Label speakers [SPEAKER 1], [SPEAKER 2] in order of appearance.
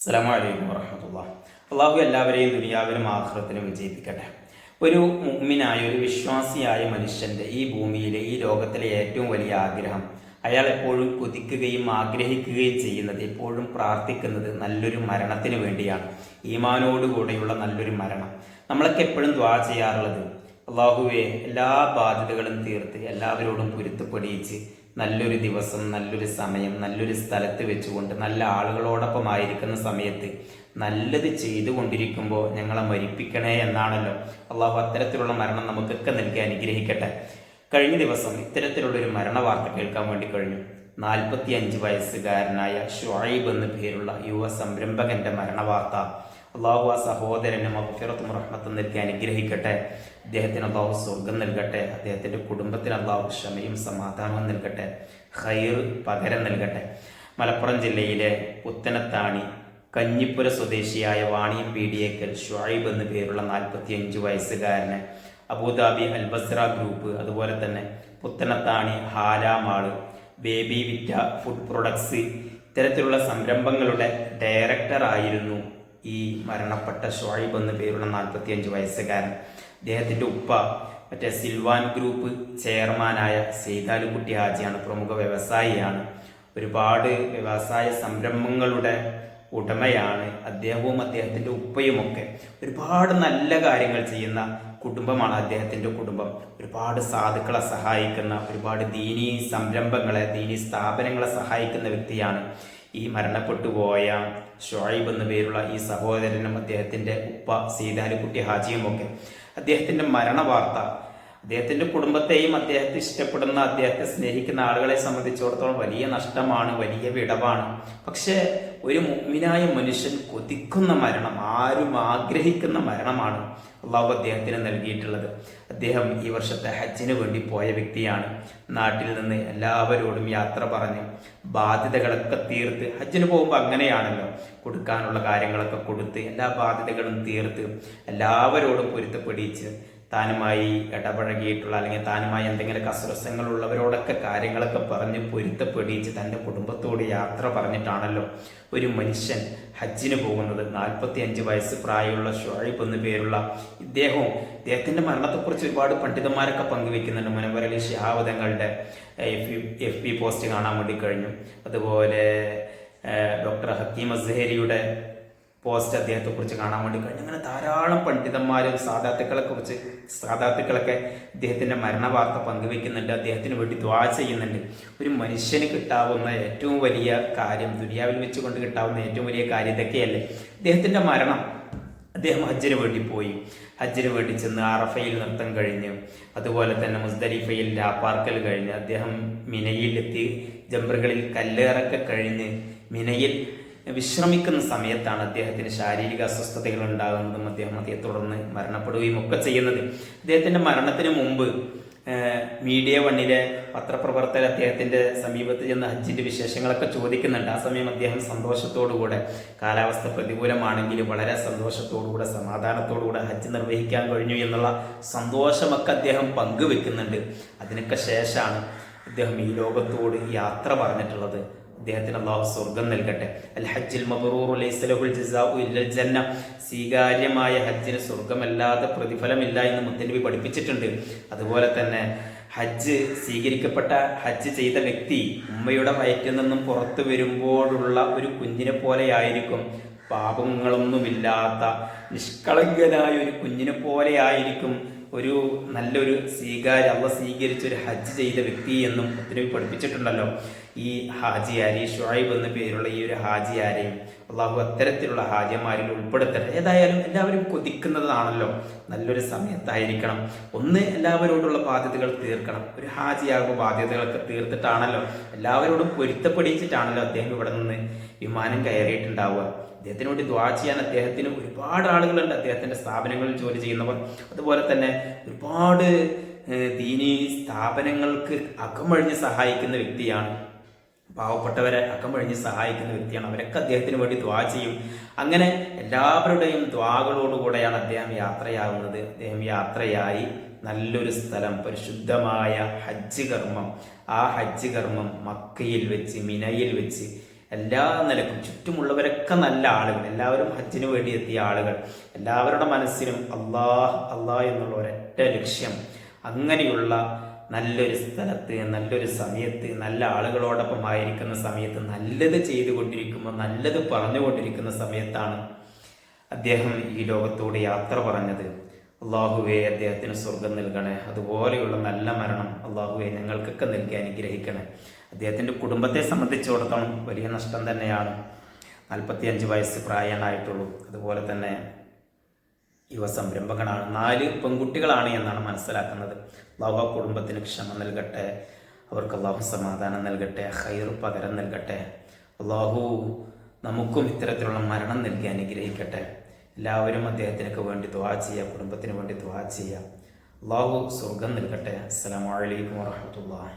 [SPEAKER 1] അസ്സലാമലൈക്കും വറഹമത്തുള്ള അള്ളാഹു എല്ലാവരെയും ദുനിയാവിലും ആഖിറത്തിലും വിജയിപ്പിക്കട്ടെ. ഒരു മുഗ്മിനായ ഒരു വിശ്വാസിയായ മനുഷ്യന്റെ ഈ ഭൂമിയിലെ ഈ ലോകത്തിലെ ഏറ്റവും വലിയ ആഗ്രഹം അയാൾ എപ്പോഴും കൊതിക്കുകയും ആഗ്രഹിക്കുകയും ചെയ്യുന്നത് എപ്പോഴും പ്രാർത്ഥിക്കുന്നത് നല്ലൊരു മരണത്തിന് വേണ്ടിയാണ്. ഈമാനോടുകൂടെയുള്ള നല്ലൊരു മരണം. നമ്മളൊക്കെ എപ്പോഴും ദ്വാ ചെയ്യാറുള്ളത് അള്ളാഹുവെ എല്ലാ ബാധ്യതകളും തീർത്ത് എല്ലാവരോടും പൊരുത്തപ്പെടിയിച്ച് നല്ലൊരു ദിവസം നല്ലൊരു സമയം നല്ലൊരു സ്ഥലത്ത് വെച്ചുകൊണ്ട് നല്ല ആളുകളോടൊപ്പം ആയിരിക്കുന്ന സമയത്ത് നല്ലത് ചെയ്തുകൊണ്ടിരിക്കുമ്പോൾ ഞങ്ങളെ മരിപ്പിക്കണേ എന്നാണല്ലോ. അള്ളാഹു അത്തരത്തിലുള്ള മരണം നമുക്കൊക്കെ നൽകി അനുഗ്രഹിക്കട്ടെ. കഴിഞ്ഞ ദിവസം ഇത്തരത്തിലുള്ളൊരു മരണ വാർത്ത കേൾക്കാൻ വേണ്ടി കഴിഞ്ഞു. നാൽപ്പത്തി അഞ്ച് വയസ്സുകാരനായ ഷുഹൈബ് എന്ന പേരുള്ള യുവ സംരംഭകന്റെ മരണവാർത്ത. അള്ളാഹു ആ സഹോദരന് മഹഫിറത്തും റഹ്മത്തും നൽകി അനുഗ്രഹിക്കട്ടെ. അദ്ദേഹത്തിന് അള്ളാഹു സ്വർഗം നൽകട്ടെ. അദ്ദേഹത്തിന്റെ കുടുംബത്തിന് അള്ളാഹു ക്ഷമയും സമാധാനവും നൽകട്ടെ. ഖൈർ പകരം നൽകട്ടെ. മലപ്പുറം ജില്ലയിലെ പുത്തനത്താണി കഞ്ഞിപ്പുര സ്വദേശിയായ വാണിയം പീഡിയേക്കൽ ഷുഐബ് എന്ന പേരുള്ള നാൽപ്പത്തി അഞ്ച് വയസ്സുകാരന് അബുദാബി അൽബസ്ര ഗ്രൂപ്പ് അതുപോലെ തന്നെ Puthanathani Hala mall baby vita food products ഇത്തരത്തിലുള്ള സംരംഭങ്ങളുടെ ഡയറക്ടർ ആയിരുന്നു ഈ മരണപ്പെട്ട ഷുഐബ് എന്ന പേരുള്ള നാൽപ്പത്തി അഞ്ച് വയസ്സുകാരൻ. അദ്ദേഹത്തിന്റെ ഉപ്പ മറ്റേ സിൽവാൻ ഗ്രൂപ്പ് ചെയർമാനായ സെയ്താലുകുട്ടി ഹാജിയാണ് പ്രമുഖ വ്യവസായിയാണ്. ഒരുപാട് വ്യവസായ സംരംഭങ്ങളുടെ ഉടമയാണ് അദ്ദേഹവും അദ്ദേഹത്തിന്റെ ഉപ്പയുമൊക്കെ. ഒരുപാട് നല്ല കാര്യങ്ങൾ ചെയ്യുന്ന കുടുംബമാണ് അദ്ദേഹത്തിന്റെ കുടുംബം. ഒരുപാട് സാധുക്കളെ സഹായിക്കുന്ന ഒരുപാട് ദീനീ സംരംഭങ്ങളെ ദീനീ സ്ഥാപനങ്ങളെ സഹായിക്കുന്ന വ്യക്തിയാണ് ഈ മരണപ്പെട്ടു പോയ ഷുഐബ് എന്ന പേരുള്ള ഈ സഹോദരനും അദ്ദേഹത്തിന്റെ ഉപ്പ സീതാലിക്കുട്ടി ഹാജിയും ഒക്കെ മരണ മരണവാർത്ത അദ്ദേഹത്തിന്റെ കുടുംബത്തെയും അദ്ദേഹത്തെ ഇഷ്ടപ്പെടുന്ന അദ്ദേഹത്തെ സ്നേഹിക്കുന്ന ആളുകളെ സംബന്ധിച്ചിടത്തോളം വലിയ നഷ്ടമാണ് വലിയ വിടവാണ്. പക്ഷേ ഒരു മുഗ്മിനായ മനുഷ്യൻ കൊതിക്കുന്ന മരണം ആരും ആഗ്രഹിക്കുന്ന മരണമാണ് അള്ളാഹു അദ്ദേഹത്തിന് നൽകിയിട്ടുള്ളത്. അദ്ദേഹം ഈ വർഷത്തെ ഹജ്ജിന് വേണ്ടി പോയ വ്യക്തിയാണ്. നാട്ടിൽ നിന്ന് എല്ലാവരോടും യാത്ര പറഞ്ഞ് ബാധ്യതകളൊക്കെ തീർത്ത് ഹജ്ജിന് പോകുമ്പോൾ അങ്ങനെയാണല്ലോ. കൊടുക്കാനുള്ള കാര്യങ്ങളൊക്കെ കൊടുത്ത് എല്ലാ ബാധ്യതകളും തീർത്ത് എല്ലാവരോടും പൊരുത്തപ്പെടിച്ച് താനുമായി ഇടപഴകിയിട്ടുള്ള അല്ലെങ്കിൽ താനുമായി എന്തെങ്കിലും കസുരസങ്ങളുള്ളവരോടൊക്കെ കാര്യങ്ങളൊക്കെ പറഞ്ഞ് പൊരുത്തപ്പെടിയിച്ച് തന്റെ കുടുംബത്തോട് യാത്ര പറഞ്ഞിട്ടാണല്ലോ ഒരു മനുഷ്യൻ ഹജ്ജിന് പോകുന്നത്. നാൽപ്പത്തി അഞ്ച് വയസ്സ് പ്രായമുള്ള ഷുഹൈബ് എന്നു പേരുള്ള ഇദ്ദേഹവും ഇദ്ദേഹത്തിന്റെ മരണത്തെക്കുറിച്ച് ഒരുപാട് പണ്ഡിതന്മാരൊക്കെ പങ്കുവെക്കുന്നുണ്ട് മുനവരലി ഷിഹാവതങ്ങളുടെ എഫ് എഫ് പി പോസ്റ്റ് കാണാൻ വേണ്ടി കഴിഞ്ഞു. അതുപോലെ ഡോക്ടർ ഹക്കീം അസ്ഹേരിയുടെ പോസ്റ്റ് അദ്ദേഹത്തെക്കുറിച്ച് കാണാൻ വേണ്ടി കഴിഞ്ഞു. അങ്ങനെ ധാരാളം പണ്ഡിതന്മാരും സാധാത്തുക്കളെ കുറിച്ച് സാധാത്തുക്കളൊക്കെ ഇദ്ദേഹത്തിന്റെ മരണവാർത്ത പങ്കുവെക്കുന്നുണ്ട് അദ്ദേഹത്തിന് വേണ്ടി ദ്വാ ചെയ്യുന്നുണ്ട്. ഒരു മനുഷ്യന് കിട്ടാവുന്ന ഏറ്റവും വലിയ കാര്യം ദുനിയാവിൽ വെച്ചുകൊണ്ട് കിട്ടാവുന്ന ഏറ്റവും വലിയ കാര്യം ഇതൊക്കെയല്ലേ? അദ്ദേഹത്തിന്റെ മരണം. അദ്ദേഹം ഹജ്ജിന് വേണ്ടി പോയി. ഹജ്ജിന് വേണ്ടി ചെന്ന് അറഫയിൽ നൃത്തം കഴിഞ്ഞ് അതുപോലെ തന്നെ മുസ്ദലിഫയിൽ രാപ്പാർക്കൽ കഴിഞ്ഞ് അദ്ദേഹം മിനയിലെത്തി ജംബറുകളിൽ കല്ലേറൊക്കെ കഴിഞ്ഞ് മിനയിൽ വിശ്രമിക്കുന്ന സമയത്താണ് അദ്ദേഹത്തിന് ശാരീരിക അസ്വസ്ഥതകൾ ഉണ്ടാകുന്നതും അദ്ദേഹം അതേ തുടർന്ന് മരണപ്പെടുകയും ഒക്കെ ചെയ്യുന്നത്. അദ്ദേഹത്തിന്റെ മരണത്തിന് മുമ്പ് മീഡിയ വണ്ണിലെ പത്രപ്രവർത്തകർ അദ്ദേഹത്തിന്റെ സമീപത്ത് ചെന്ന് ഹജ്ജിന്റെ വിശേഷങ്ങളൊക്കെ ചോദിക്കുന്നുണ്ട്. ആ സമയം അദ്ദേഹം സന്തോഷത്തോടുകൂടെ കാലാവസ്ഥ പ്രതികൂലമാണെങ്കിലും വളരെ സന്തോഷത്തോടുകൂടെ സമാധാനത്തോടുകൂടെ ഹജ്ജ് നിർവഹിക്കാൻ കഴിഞ്ഞു എന്നുള്ള സന്തോഷമൊക്കെ അദ്ദേഹം പങ്കുവെക്കുന്നുണ്ട്. അതിനൊക്കെ ശേഷമാണ് അദ്ദേഹം ഈ ലോകത്തോട് യാത്ര പറഞ്ഞിട്ടുള്ളത്. അദ്ദേഹത്തിന് അള്ളാഹു സ്വർഗം നൽകട്ടെ. അൽ ഹജ്ജിൽ ജന്ന. സ്വീകാര്യമായ ഹജ്ജിന് സ്വർഗമല്ലാതെ പ്രതിഫലമില്ല എന്ന് മുത്തനബി പഠിപ്പിച്ചിട്ടുണ്ട്. അതുപോലെ തന്നെ ഹജ്ജ് സ്വീകരിക്കപ്പെട്ട ഹജ്ജ് ചെയ്ത വ്യക്തി ഉമ്മയുടെ വയറ്റിൽ നിന്നും പുറത്തു വരുമ്പോഴുള്ള ഒരു കുഞ്ഞിനെ പോലെയായിരിക്കും പാപങ്ങളൊന്നുമില്ലാത്ത നിഷ്കളങ്കനായ ഒരു കുഞ്ഞിനെ പോലെ ആയിരിക്കും ഒരു നല്ലൊരു സ്വീകാര്യ അവ സ്വീകരിച്ച ഒരു ഹജ്ജ് ചെയ്ത വ്യക്തി എന്നും ഒത്തിരി പഠിപ്പിച്ചിട്ടുണ്ടല്ലോ. ഈ ഹാജിയാരി ഷുഹൈബ് എന്ന പേരുള്ള ഈ ഒരു ഹാജിയാരെയും അള്ളാഹു അത്തരത്തിലുള്ള ഹാജിമാരിൽ ഉൾപ്പെടുത്തട്ടെ. ഏതായാലും എല്ലാവരും കൊതിക്കുന്നതാണല്ലോ. നല്ലൊരു സമയത്തായിരിക്കണം. ഒന്ന് എല്ലാവരോടുള്ള ബാധ്യതകൾ തീർക്കണം. ഒരു ഹാജിയാകുമ്പോൾ ബാധ്യതകളൊക്കെ തീർത്തിട്ടാണല്ലോ. എല്ലാവരോടും പൊരുത്തപ്പെടിച്ചിട്ടാണല്ലോ അദ്ദേഹം ഇവിടെ നിന്ന് വിമാനം കയറിയിട്ടുണ്ടാവുക. അദ്ദേഹത്തിന് വേണ്ടി ദ്വാ ചെയ്യാൻ അദ്ദേഹത്തിന് ഒരുപാട് ആളുകളുണ്ട്. അദ്ദേഹത്തിന്റെ സ്ഥാപനങ്ങളിൽ ജോലി ചെയ്യുന്നവർ. അതുപോലെ തന്നെ ഒരുപാട് ദീനീ സ്ഥാപനങ്ങൾക്ക് അകമഴിഞ്ഞ് സഹായിക്കുന്ന വ്യക്തിയാണ് പാവപ്പെട്ടവരെ അക്കം കഴിഞ്ഞ് സഹായിക്കുന്ന വ്യക്തിയാണ്. അവരൊക്കെ അദ്ദേഹത്തിന് വേണ്ടി ദ്വാ ചെയ്യും. അങ്ങനെ എല്ലാവരുടെയും ദ്വാകളോടുകൂടെയാണ് അദ്ദേഹം യാത്രയാവുന്നത്. അദ്ദേഹം യാത്രയായി നല്ലൊരു സ്ഥലം പരിശുദ്ധമായ ഹജ്ജ് കർമ്മം. ആ ഹജ്ജ് കർമ്മം മക്കയിൽ വെച്ച് മിനയിൽ വെച്ച് എല്ലാ നിലക്കും ചുറ്റുമുള്ളവരൊക്കെ നല്ല ആളുകൾ. എല്ലാവരും ഹജ്ജിന് വേണ്ടി എത്തിയ ആളുകൾ. എല്ലാവരുടെ മനസ്സിനും അള്ളാഹ് അള്ളാഹ് എന്നുള്ള ഒരൊറ്റ ലക്ഷ്യം അങ്ങനെയുള്ള നല്ലൊരു സ്ഥലത്ത് നല്ലൊരു സമയത്ത് നല്ല ആളുകളോടൊപ്പം ആയിരിക്കുന്ന സമയത്ത് നല്ലത് ചെയ്തുകൊണ്ടിരിക്കുമ്പോൾ നല്ലത് പറഞ്ഞുകൊണ്ടിരിക്കുന്ന സമയത്താണ് അദ്ദേഹം ഈ ലോകത്തോട് യാത്ര പറഞ്ഞത്. അള്ളാഹുവെ അദ്ദേഹത്തിന് സ്വർഗം നൽകണേ. അതുപോലെയുള്ള നല്ല മരണം അള്ളാഹുവെ ഞങ്ങൾക്കൊക്കെ നൽകി അനുഗ്രഹിക്കണേ. അദ്ദേഹത്തിന്റെ കുടുംബത്തെ സംബന്ധിച്ചിടത്തോളം വലിയ നഷ്ടം തന്നെയാണ്. നാൽപ്പത്തി അഞ്ച് വയസ്സ് പ്രായമായിട്ടുള്ളൂ. അതുപോലെ തന്നെ യുവ സംരംഭകനാണ് നാല് പെൺകുട്ടികളാണ് എന്നാണ് മനസ്സിലാക്കുന്നത്. അള്ളാഹു ആ കുടുംബത്തിന് ക്ഷമ നൽകട്ടെ. അവർക്ക് അള്ളാഹു സമാധാനം നൽകട്ടെ. ഹൈർ പകരം നൽകട്ടെ. അള്ളാഹു നമുക്കും ഇത്തരത്തിലുള്ള മരണം നൽകി അനുഗ്രഹിക്കട്ടെ. എല്ലാവരും അദ്ദേഹത്തിനൊക്കെ വേണ്ടി ദ്വാ ചെയ്യുക കുടുംബത്തിന് വേണ്ടി ദ്വാ ചെയ്യുക. അള്ളാഹു സ്വർഗം നൽകട്ടെ. അസ്സലാമു അലൈക്കും വറഹമത്തുള്ളാഹി.